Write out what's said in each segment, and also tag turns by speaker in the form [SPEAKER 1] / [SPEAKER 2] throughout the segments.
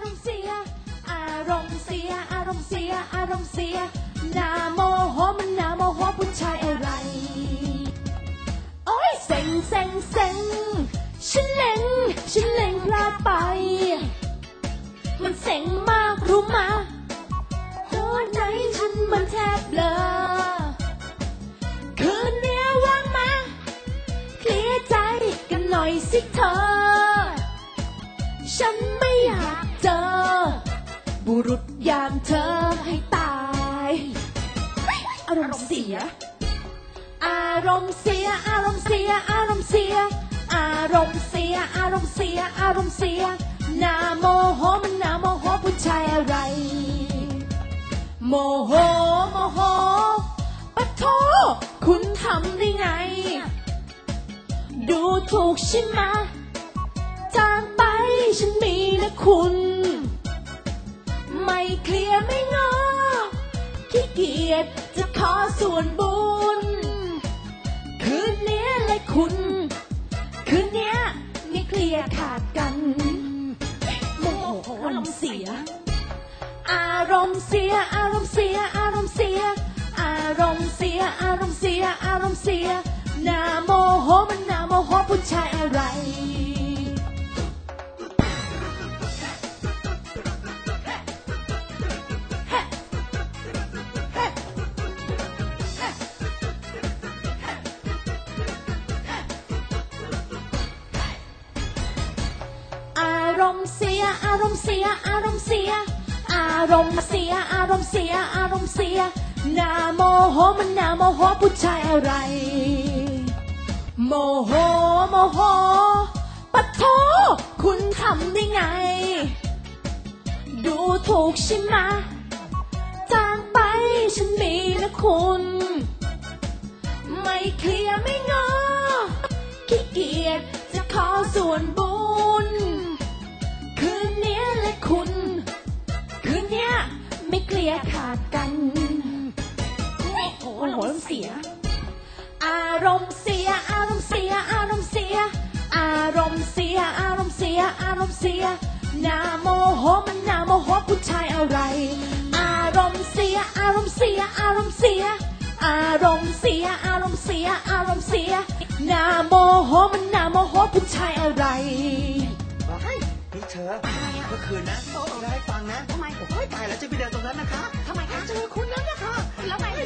[SPEAKER 1] ารมณ์เสีย อารมณ์เสีย อารมณ์เสีย อารมณ์เสียนาโมโหมันนาโมโหผู้ชายอะไร โอ้ยเซ็งเซ็งเซ็งฉันเล็งฉันเล็งพลาดไป มันเซ็งมากรู้มาหัวใจฉันมันแทบเบลอคืนเนี้ยว่างมาเคลียร์ใจกันหน่อยสิเธอ ฉันไม่อยาก บุรุษอย่างเธอให้ตายอารมณ์เสีย อารมณ์เสีย อารมณ์เสีย อารมณ์เสีย อารมณ์เสีย อารมณ์เสีย อารมณ์เสียหน้าโมโหมันหน้าโมโหผู้ชายอะไร โมโห โมโหปะโทคุณทำได้ไง ดูถูกใช่ไหมจางไปฉันมีนะคุณ ไม่เคลียร์ไม่งอ ขี้เกียจจะขอส่วนบุญ คืนเนี้ยเลยคุณ คืนเนี้ยไม่เคลียร์ขาดกันโมโหอารมณ์เสีย อารมณ์เสีย อารมณ์เสีย อารมณ์เสีย อารมณ์เสีย อารมณ์เสีย อารมณ์เสีย หน้าโมโหมันหน้าโมโหผู้ชายอะไร มณ์เสีย อารมณ์เสีย อารมณ์เสีย อารมณ์เสีย อารมณ์เสีย อารมณ์เสียนาโมโหมันนาโมโหผู้ชายอะไร โมโหโมโหปะโทคุณทำได้ไง ดูถูกใช่ไหมจางไปฉันมีนะคุณ ไม่เคลียร์ไม่งอขี้เกียจจะขอส่วนบุญ ยร์ขาดกันโอ้โหอารมณ์เสีย อารมณ์เสีย อารมณ์เสีย อารมณ์เสีย อารมณ์เสีย อารมณ์เสีย อารมณ์เสียหน้าโมโหมันหน้าโมโหผู้ชายอะไร อารมณ์เสีย อารมณ์เสีย อารมณ์เสีย อารมณ์เสีย อารมณ์เสีย อารมณ์เสียหน้าโมโหมันหน้าโมโหผู้ชายอะไร
[SPEAKER 2] เฮ้ยนี่เธอเมื่อคืนนะเล่าให้ฟังนะ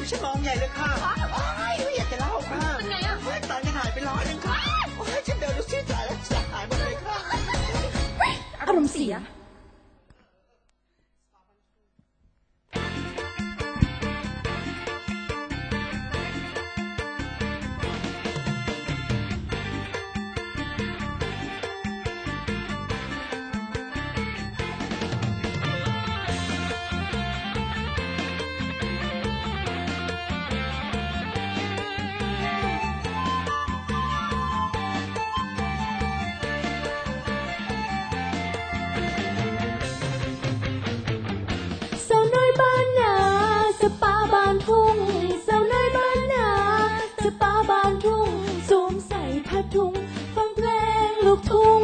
[SPEAKER 2] วไงฉันมองใหญ่เลยค่ะโอ้ยไม่อยากจะเล่าค่ะเป็นไงอะ ตังค์ยันหายไปร้อยหนึ่งค่ะ โอ้ยฉันเดินดูซีดใจแล้วจะหายหมดเลยค่ะ
[SPEAKER 1] อารมณ์เสีย ส่งฟังเพลงลูกทุ่ง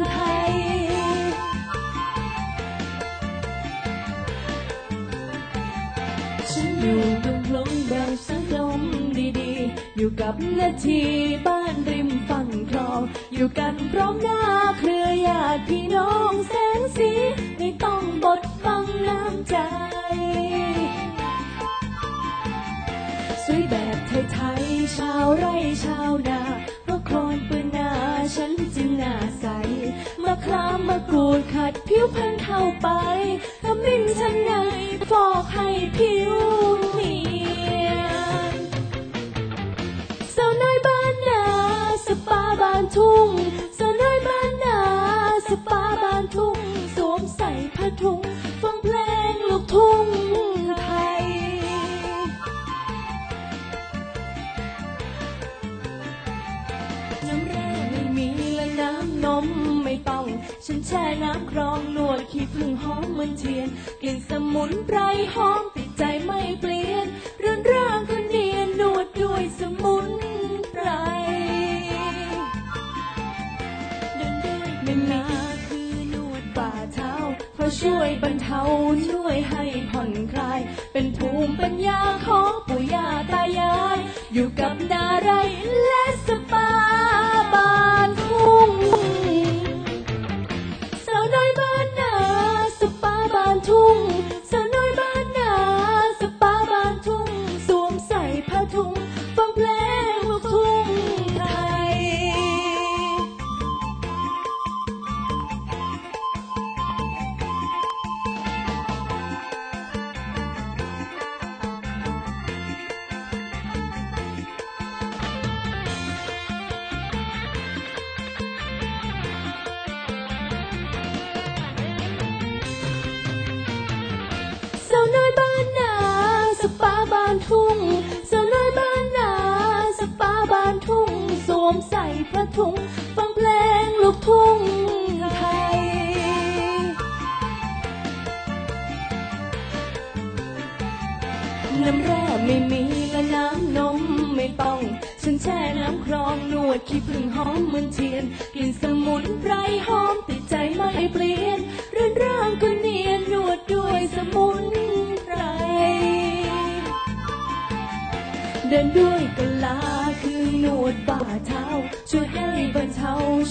[SPEAKER 1] ไทย ฉันอยู่ตรงลงแบบสังลมดีๆ อยู่กับนาทีบ้านริมฝั่งคลอง อยู่กันพร้อมหน้าเครือญาติพี่น้องแสงสี ไม่ต้องบดบังน้ำใจสวยแบบไทยๆชาวไร่ชาวนา คลนปืนหน้าฉันจึงหน้าใส มาคลามมากรูดขัดผิวพันเข้าไปทำลิ้นฉันไงฟอกให้ผิวเนียนสาวน้อยบ้านนาสปาบ้านทุ่งสาวน้อยบ้านนาสปาบ้านทุ่งสวมใส่ผ้าถุง ฉันแช่น้ำกรองนวดขี้ผึ้งหอมเหมือนเทียน กลิ่นสมุนไพรหอมติดใจไม่เปลี่ยนเรืองร่างคนเดียนนวดด้วยสมุนไพรเดินเดินเป็นนาคือนวดฝ่าเท้าเพราะช่วยบรรเทาช่วยให้ ทุ่ มใส่ผ้าถุงฟังเพลงลูกทุ่งไทย น้ำแร่ไม่มีและน้ำนมไม่ต้อง ฉันแช่น้ำครองนวดขี้ผึ้งหอมเหมือนเทียน กลิ่นสมุนไพรหอมติดใจไม่เปลี่ยน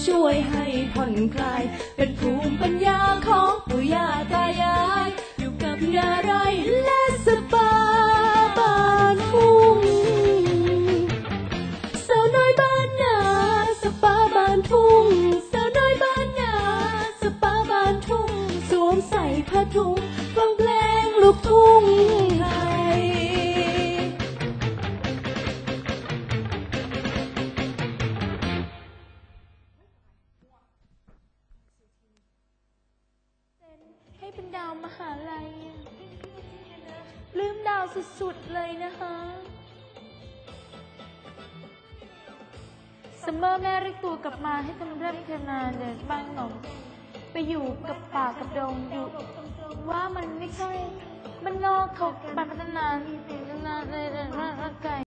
[SPEAKER 1] ช่วยให้ผ่อนคลาย เป็นภูมิปัญญาของปู่ย่าตายาย อยู่กับยาไราวสุดๆเลยนะคะซัมเมอร์แม่เรียกตัวกลับมาให้ทำเรื่องเทนานเด็กบ้างหนองไปอยู่กับป่ากับดงอยู่ว่ามันไม่ใช่ มันนอกเขาบ้านพัฒนานนานเลยนากไกล